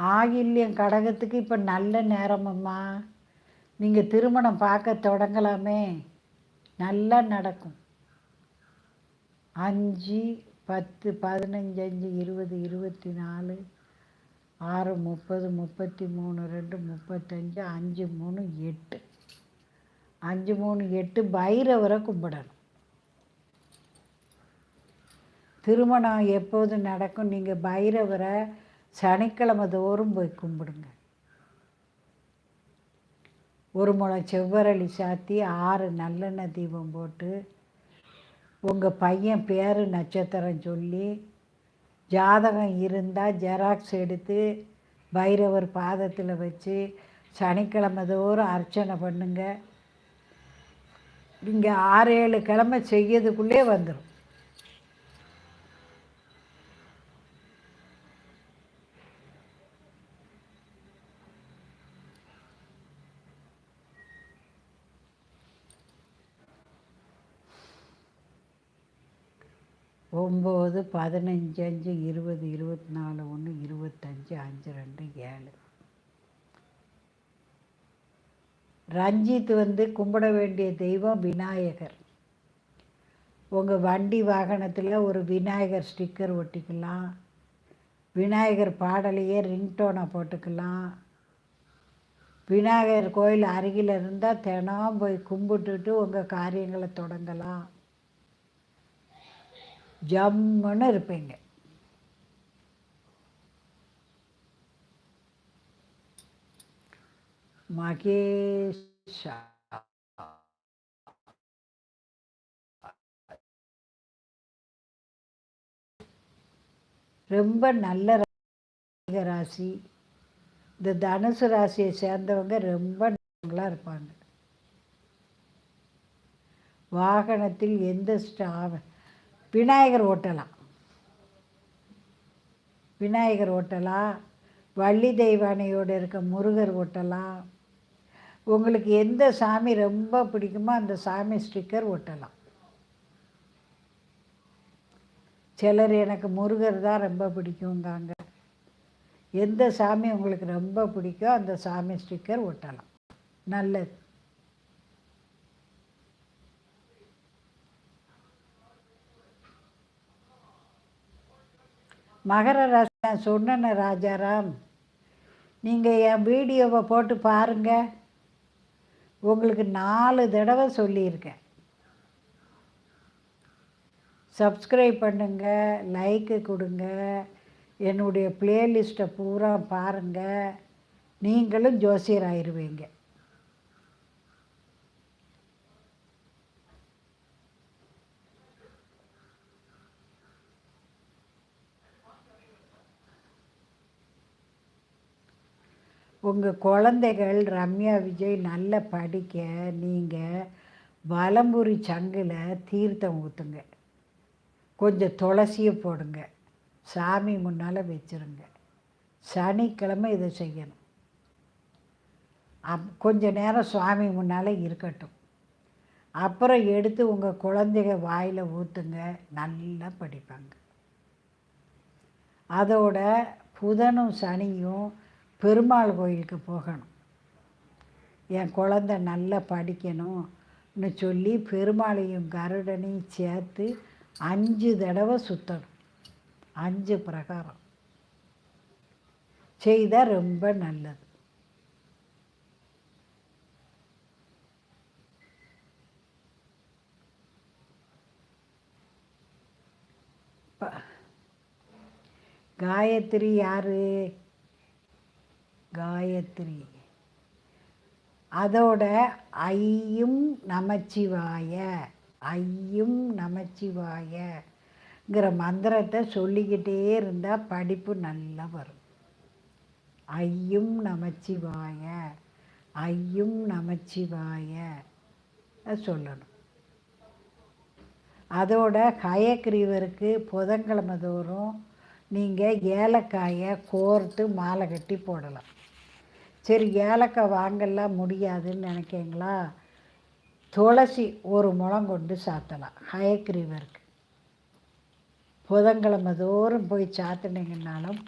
ஆயில்யம் கடகத்துக்கு இப்போ நல்ல நேரமம்மா. நீங்கள் திருமணம் பார்க்க தொடங்கலாமே. நல்லா நடக்கும். அஞ்சு பத்து பதினஞ்சு அஞ்சு இருபது இருபத்தி நாலு ஆறு முப்பது முப்பத்தி மூணு ரெண்டு முப்பத்தஞ்சு அஞ்சு மூணு எட்டு. அஞ்சு மூணு எட்டு பைரவரை கும்பிடணும். திருமணம் எப்போது நடக்கும்? நீங்கள் பைரவரை சனிக்கிழமை தோறும் போய் கும்பிடுங்க. ஒரு முளை செவ்வரளி சாத்தி ஆறு நல்லெண்ணெய் தீபம் போட்டு உங்கள் பையன் பேர் நட்சத்திரம் சொல்லி ஜாதகம் இருந்தால் ஜெராக்ஸ் எடுத்து பைரவர் பாதத்தில் வச்சு சனிக்கிழமை தோறும் அர்ச்சனை பண்ணுங்க. இங்கே ஆறு ஏழு கிழமை செய்யறதுக்குள்ளே வந்துடும் ஒம்பது பதினஞ்சு அஞ்சு இருபது இருபத்தி நாலு ஒன்று இருபத்தஞ்சு அஞ்சு ரெண்டு ஏழு. ரஞ்சித் வந்து கும்பிட வேண்டிய தெய்வம் விநாயகர். உங்கள் வண்டி வாகனத்தில் ஒரு விநாயகர் ஸ்டிக்கர் ஒட்டிக்கலாம். விநாயகர் பாடலையே ரிங்டோனை போட்டுக்கலாம். விநாயகர் கோயில் அருகில் இருந்தால் தினம் போய் கும்பிட்டுட்டு உங்கள் காரியங்களை தொடங்கலாம். ஜம்முன்னு இருப்பீங்க. மகேஷா. ரொம்ப நல்ல ராசி. இந்த தனுசு ராசியை சேர்ந்தவங்க ரொம்ப நல்லா இருப்பாங்க. வாகனத்தில் எந்த ஸ்டா விநாயகர் ஓட்டலாம் விநாயகர் ஓட்டலாம் வள்ளி தெய்வானையோடு இருக்க முருகர் ஓட்டலாம் உங்களுக்கு எந்த சாமி ரொம்ப பிடிக்குமோ அந்த சாமி ஸ்டிக்கர் ஒட்டலாம் சிலர் எனக்கு முருகர் தான் ரொம்ப பிடிக்குங்காங்க எந்த சாமி உங்களுக்கு ரொம்ப பிடிக்கோ அந்த சாமி ஸ்டிக்கர் ஒட்டலாம் நல்லது. மகர ராசி நான் ராஜாராம். நீங்கள் என் வீடியோவை போட்டு பாருங்கள் உங்களுக்கு நாலு தடவை சொல்லியிருக்கேன். சப்ஸ்கிரைப் பண்ணுங்கள் லைக்கு கொடுங்க. என்னுடைய ப்ளேலிஸ்ட்டை பூரா பாருங்கள் நீங்களும் ஜோசியர் ஆயிடுவீங்க உங்கள் குழந்தைகள் ரம்யா விஜய் நல்லா படிக்க நீங்கள் வலம்புரி சங்கில் தீர்த்தம் ஊற்றுங்க கொஞ்சம் துளசியை போடுங்க. சாமி முன்னால் வச்சுருங்க. சனிக்கிழமை இதை செய்யணும். அப் கொஞ்ச நேரம் சுவாமி முன்னால் இருக்கட்டும். அப்புறம் எடுத்து உங்கள் குழந்தைங்க வாயில் ஊற்றுங்க நல்லா படிப்பாங்க. அதோட புதனும் சனியும் பெருமாள் கோயிலுக்கு போகணும். என் குழந்த நல்லா படிக்கணும்னு சொல்லி பெருமாளையும் கருடனையும் சேர்த்து அஞ்சு தடவை சுற்றணும் அஞ்சு பிரகாரம். செய்தால் ரொம்ப நல்லது. காயத்ரி யார்? காயத்ரி. அதோட ஐயும் நமச்சிவாய ஐயும் நமச்சிவாயங்கிற மந்திரத்தை சொல்லிக்கிட்டே இருந்தால் படிப்பு நல்லா வரும். ஐயும் நமச்சிவாய ஐயும் நமச்சிவாய சொல்லணும். அதோட கயக்கிரீவருக்கு புதன்கிழமை தோறும் நீங்கள் ஏலக்காயை கோர்த்து மாலை கட்டி போடலாம். சரி ஏலக்காய் வாங்கலாம் முடியாதுன்னு நினைக்கிங்களா? துளசி ஒரு முளம் கொண்டு சாத்தலாம். ஹயக்ரீவருக்கு புதன்கிழமை தோறும் போய் சாத்தினீங்கன்னாலும்